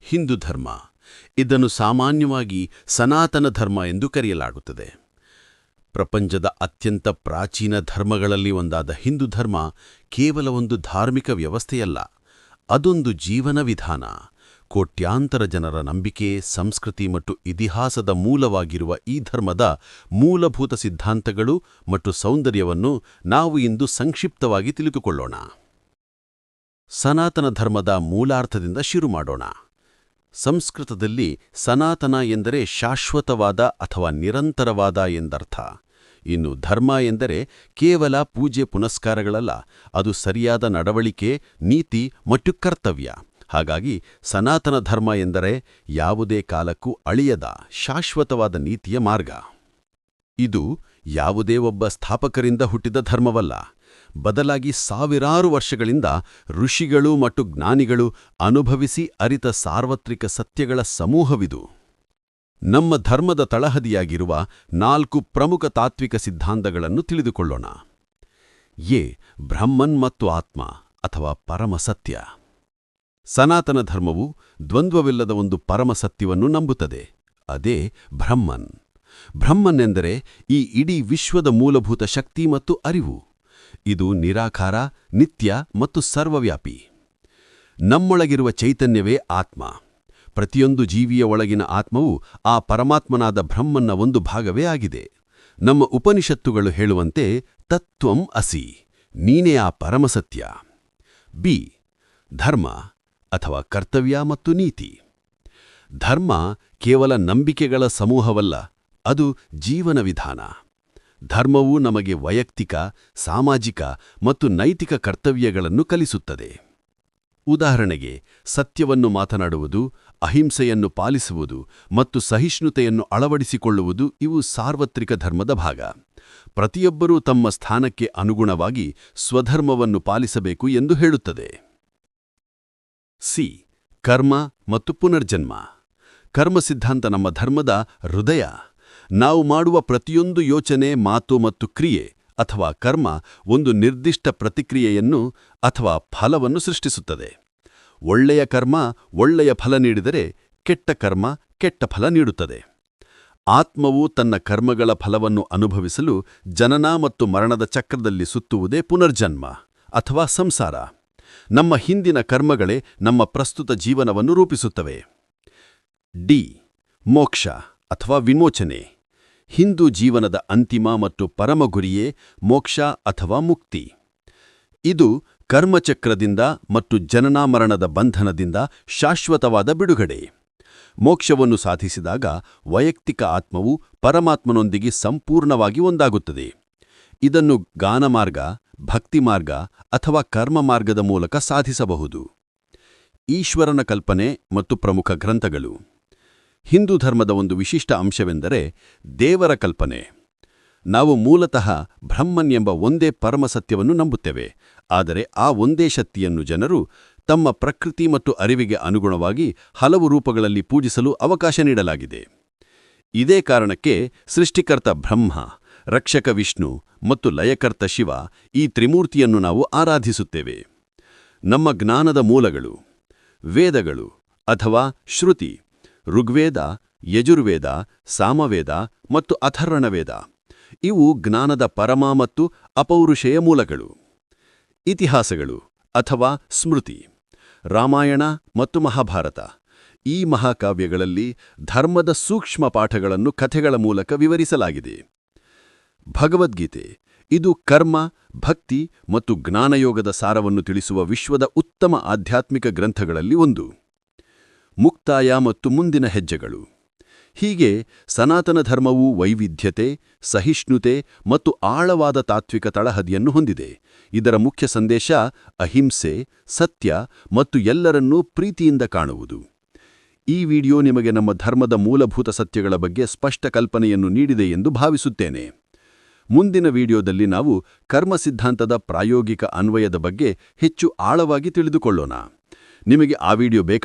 ಹಿಂದೂ ಧರ್ಮ. ಇದನ್ನು ಸಾಮಾನ್ಯವಾಗಿ ಸನಾತನ ಧರ್ಮ ಎಂದು ಕರೆಯಲಾಗುತ್ತದೆ. ಪ್ರಪಂಚದ ಅತ್ಯಂತ ಪ್ರಾಚೀನ ಧರ್ಮಗಳಲ್ಲಿ ಒಂದಾದ ಹಿಂದೂ ಧರ್ಮ ಕೇವಲ ಒಂದು ಧಾರ್ಮಿಕ ವ್ಯವಸ್ಥೆಯಲ್ಲ. ಅದೊಂದು ಜೀವನ ವಿಧಾನ. ಕೋಟ್ಯಾಂತರ ಜನರ ನಂಬಿಕೆ, ಸಂಸ್ಕೃತಿ ಮತ್ತು ಇತಿಹಾಸದ ಮೂಲವಾಗಿರುವ ಈ ಧರ್ಮದ ಮೂಲಭೂತ ಸಿದ್ಧಾಂತಗಳು ಮತ್ತು ಸೌಂದರ್ಯವನ್ನು ನಾವು ಇಂದು ಸಂಕ್ಷಿಪ್ತವಾಗಿ ತಿಳಿದುಕೊಳ್ಳೋಣ. ಸನಾತನ ಧರ್ಮದ ಮೂಲಾರ್ಥದಿಂದ ಶುರು ಮಾಡೋಣ ಸಂಸ್ಕೃತದಲ್ಲಿ ಸನಾತನ ಎಂದರೆ ಶಾಶ್ವತವಾದ ಅಥವಾ ನಿರಂತರವಾದ ಎಂದರ್ಥ. ಇನ್ನು ಧರ್ಮ ಎಂದರೆ ಕೇವಲ ಪೂಜೆ ಪುನಸ್ಕಾರಗಳಲ್ಲ, ಅದು ಸರಿಯಾದ ನಡವಳಿಕೆ, ನೀತಿ ಮತ್ತು ಕರ್ತವ್ಯ. ಹಾಗಾಗಿ ಸನಾತನ ಧರ್ಮ ಎಂದರೆ ಯಾವುದೇ ಕಾಲಕ್ಕೂ ಅಳಿಯದ, ಶಾಶ್ವತವಾದ ನೀತಿಯ ಮಾರ್ಗ. ಇದು ಯಾವುದೇ ಒಬ್ಬ ಸ್ಥಾಪಕರಿಂದ ಹುಟ್ಟಿದ ಧರ್ಮವಲ್ಲ. ಬದಲಾಗಿ ಸಾವಿರಾರು ವರ್ಷಗಳಿಂದ ಋಷಿಗಳು ಮತ್ತು ಜ್ಞಾನಿಗಳು ಅನುಭವಿಸಿ ಅರಿತ ಸಾರ್ವತ್ರಿಕ ಸತ್ಯಗಳ ಸಮೂಹವಿದು. ನಮ್ಮ ಧರ್ಮದ ತಳಹದಿಯಾಗಿರುವ ನಾಲ್ಕು ಪ್ರಮುಖ ತಾತ್ವಿಕ ಸಿದ್ಧಾಂತಗಳನ್ನು ತಿಳಿದುಕೊಳ್ಳೋಣ. ಎ. ಬ್ರಹ್ಮನ್ ಮತ್ತು ಆತ್ಮ ಅಥವಾ ಪರಮಸತ್ಯ ಸನಾತನ ಧರ್ಮವು ದ್ವಂದ್ವವಿಲ್ಲದ ಒಂದು ಪರಮಸತ್ಯವನ್ನು ನಂಬುತ್ತದೆ. ಅದೇ ಬ್ರಹ್ಮನ್. ಬ್ರಹ್ಮನ್ ಎಂದರೆ ಈ ಇಡೀ ವಿಶ್ವದ ಮೂಲಭೂತ ಶಕ್ತಿ ಮತ್ತು ಅರಿವು. ಇದು ನಿರಾಕಾರ, ನಿತ್ಯ ಮತ್ತು ಸರ್ವವ್ಯಾಪಿ. ನಮ್ಮೊಳಗಿರುವ ಚೈತನ್ಯವೇ ಆತ್ಮ. ಪ್ರತಿಯೊಂದು ಜೀವಿಯ ಒಳಗಿನ ಆತ್ಮವು ಆ ಪರಮಾತ್ಮನಾದ ಬ್ರಹ್ಮನ್ನ ಒಂದು ಭಾಗವೇ ಆಗಿದೆ. ನಮ್ಮ ಉಪನಿಷತ್ತುಗಳು ಹೇಳುವಂತೆ ತತ್ವಂ ಅಸಿ, ನೀನೇ ಆ ಪರಮಸತ್ಯ. ಬಿ, ಧರ್ಮ ಅಥವಾ ಕರ್ತವ್ಯ ಮತ್ತು ನೀತಿ. ಧರ್ಮ ಕೇವಲ ನಂಬಿಕೆಗಳ ಸಮೂಹವಲ್ಲ, ಅದು ಜೀವನ ವಿಧಾನ. ಧರ್ಮವು ನಮಗೆ ವೈಯಕ್ತಿಕ, ಸಾಮಾಜಿಕ ಮತ್ತು ನೈತಿಕ ಕರ್ತವ್ಯಗಳನ್ನು ಕಲಿಸುತ್ತದೆ. ಉದಾಹರಣೆಗೆ, ಸತ್ಯವನ್ನು ಮಾತನಾಡುವುದು, ಅಹಿಂಸೆಯನ್ನು ಪಾಲಿಸುವುದು ಮತ್ತು ಸಹಿಷ್ಣುತೆಯನ್ನು ಅಳವಡಿಸಿಕೊಳ್ಳುವುದು ಇವು ಸಾರ್ವತ್ರಿಕ ಧರ್ಮದ ಭಾಗ. ಪ್ರತಿಯೊಬ್ಬರೂ ತಮ್ಮ ಸ್ಥಾನಕ್ಕೆ ಅನುಗುಣವಾಗಿ ಸ್ವಧರ್ಮವನ್ನು ಪಾಲಿಸಬೇಕು ಎಂದು ಹೇಳುತ್ತದೆ. ಸಿ. ಕರ್ಮ ಮತ್ತು ಪುನರ್ಜನ್ಮ. ಕರ್ಮ ಸಿದ್ಧಾಂತ ನಮ್ಮ ಧರ್ಮದ ಹೃದಯ. ನಾವು ಮಾಡುವ ಪ್ರತಿಯೊಂದು ಯೋಚನೆ, ಮಾತು ಮತ್ತು ಕ್ರಿಯೆ ಅಥವಾ ಕರ್ಮ ಒಂದು ನಿರ್ದಿಷ್ಟ ಪ್ರತಿಕ್ರಿಯೆಯನ್ನು ಅಥವಾ ಫಲವನ್ನು ಸೃಷ್ಟಿಸುತ್ತದೆ. ಒಳ್ಳೆಯ ಕರ್ಮ ಒಳ್ಳೆಯ ಫಲ ನೀಡಿದರೆ ಕೆಟ್ಟ ಕರ್ಮ ಕೆಟ್ಟ ಫಲ ನೀಡುತ್ತದೆ. ಆತ್ಮವು ತನ್ನ ಕರ್ಮಗಳ ಫಲವನ್ನು ಅನುಭವಿಸಲು ಜನನ ಮತ್ತು ಮರಣದ ಚಕ್ರದಲ್ಲಿ ಸುತ್ತುವುದೇ ಪುನರ್ಜನ್ಮ ಅಥವಾ ಸಂಸಾರ. ನಮ್ಮ ಹಿಂದಿನ ಕರ್ಮಗಳೇ ನಮ್ಮ ಪ್ರಸ್ತುತ ಜೀವನವನ್ನು ರೂಪಿಸುತ್ತವೆ. ಡಿ. ಮೋಕ್ಷ ಅಥವಾ ವಿಮೋಚನೆ. ಹಿಂದೂ ಜೀವನದ ಅಂತಿಮ ಮತ್ತು ಪರಮ ಗುರಿಯೇ ಮೋಕ್ಷ ಅಥವಾ ಮುಕ್ತಿ. ಇದು ಕರ್ಮಚಕ್ರದಿಂದ ಮತ್ತು ಜನನಾಮರಣದ ಬಂಧನದಿಂದ ಶಾಶ್ವತವಾದ ಬಿಡುಗಡೆ. ಮೋಕ್ಷವನ್ನು ಸಾಧಿಸಿದಾಗ ವೈಯಕ್ತಿಕ ಆತ್ಮವು ಪರಮಾತ್ಮನೊಂದಿಗೆ ಸಂಪೂರ್ಣವಾಗಿ ಒಂದಾಗುತ್ತದೆ. ಇದನ್ನು ಗಾನಮಾರ್ಗ, ಭಕ್ತಿಮಾರ್ಗ ಅಥವಾ ಕರ್ಮ ಮಾರ್ಗದ ಮೂಲಕ ಸಾಧಿಸಬಹುದು. ಈಶ್ವರನ ಕಲ್ಪನೆ ಮತ್ತು ಪ್ರಮುಖ ಗ್ರಂಥಗಳು. ಹಿಂದೂ ಧರ್ಮದ ಒಂದು ವಿಶಿಷ್ಟ ಅಂಶವೆಂದರೆ ದೇವರ ಕಲ್ಪನೆ. ನಾವು ಮೂಲತಃ ಬ್ರಹ್ಮನ್ ಎಂಬ ಒಂದೇ ಪರಮಸತ್ಯವನ್ನು ನಂಬುತ್ತೇವೆ. ಆದರೆ ಆ ಒಂದೇ ಶಕ್ತಿಯನ್ನು ಜನರು ತಮ್ಮ ಪ್ರಕೃತಿ ಮತ್ತು ಅರಿವಿಗೆ ಅನುಗುಣವಾಗಿ ಹಲವು ರೂಪಗಳಲ್ಲಿ ಪೂಜಿಸಲು ಅವಕಾಶ ನೀಡಲಾಗಿದೆ. ಇದೇ ಕಾರಣಕ್ಕೆ ಸೃಷ್ಟಿಕರ್ತ ಬ್ರಹ್ಮ, ರಕ್ಷಕ ವಿಷ್ಣು ಮತ್ತು ಲಯಕರ್ತ ಶಿವ ಈ ತ್ರಿಮೂರ್ತಿಯನ್ನು ನಾವು ಆರಾಧಿಸುತ್ತೇವೆ. ನಮ್ಮ ಜ್ಞಾನದ ಮೂಲಗಳು, ವೇದಗಳು ಅಥವಾ ಶ್ರುತಿ ಋಗ್ವೇದ, ಯಜುರ್ವೇದ, ಸಾಮವೇದ ಮತ್ತು ಅಥರ್ವಣವೇದ. ಇವು ಜ್ಞಾನದ ಪರಮ ಮತ್ತು ಅಪೌರುಷೆಯ ಮೂಲಗಳು. ಇತಿಹಾಸಗಳು ಅಥವಾ ಸ್ಮೃತಿ. ರಾಮಾಯಣ ಮತ್ತು ಮಹಾಭಾರತ. ಈ ಮಹಾಕಾವ್ಯಗಳಲ್ಲಿ ಧರ್ಮದ ಸೂಕ್ಷ್ಮ ಪಾಠಗಳನ್ನು ಕಥೆಗಳ ಮೂಲಕ ವಿವರಿಸಲಾಗಿದೆ. ಭಗವದ್ಗೀತೆ. ಇದು ಕರ್ಮ, ಭಕ್ತಿ ಮತ್ತು ಜ್ಞಾನಯೋಗದ ಸಾರವನ್ನು ತಿಳಿಸುವ ವಿಶ್ವದ ಉತ್ತಮ ಆಧ್ಯಾತ್ಮಿಕ ಗ್ರಂಥಗಳಲ್ಲಿ ಒಂದು. ಮುಕ್ತಾಯ ಮತ್ತು ಮುಂದಿನ ಹೆಜ್ಜೆಗಳು. ಹೀಗೆ ಸನಾತನ ಧರ್ಮವು ವೈವಿಧ್ಯತೆ, ಸಹಿಷ್ಣುತೆ ಮತ್ತು ಆಳವಾದ ತಾತ್ವಿಕ ತಳಹದಿಯನ್ನು ಹೊಂದಿದೆ. ಇದರ ಮುಖ್ಯ ಸಂದೇಶ ಅಹಿಂಸೆ, ಸತ್ಯ ಮತ್ತು ಎಲ್ಲರನ್ನೂ ಪ್ರೀತಿಯಿಂದ ಕಾಣುವುದು. ಈ ವಿಡಿಯೋ ನಿಮಗೆ ನಮ್ಮ ಧರ್ಮದ ಮೂಲಭೂತ ಸತ್ಯಗಳ ಬಗ್ಗೆ ಸ್ಪಷ್ಟ ಕಲ್ಪನೆಯನ್ನು ನೀಡಿದೆ ಎಂದು ಭಾವಿಸುತ್ತೇನೆ. ಮುಂದಿನ ವಿಡಿಯೋದಲ್ಲಿ ನಾವು ಕರ್ಮ ಸಿದ್ಧಾಂತದ ಪ್ರಾಯೋಗಿಕ ಅನ್ವಯದ ಬಗ್ಗೆ ಹೆಚ್ಚು ಆಳವಾಗಿ ತಿಳಿದುಕೊಳ್ಳೋಣ. ನಿಮಗೆ ಆ ವಿಡಿಯೋ ಬೇಕಾಗಿ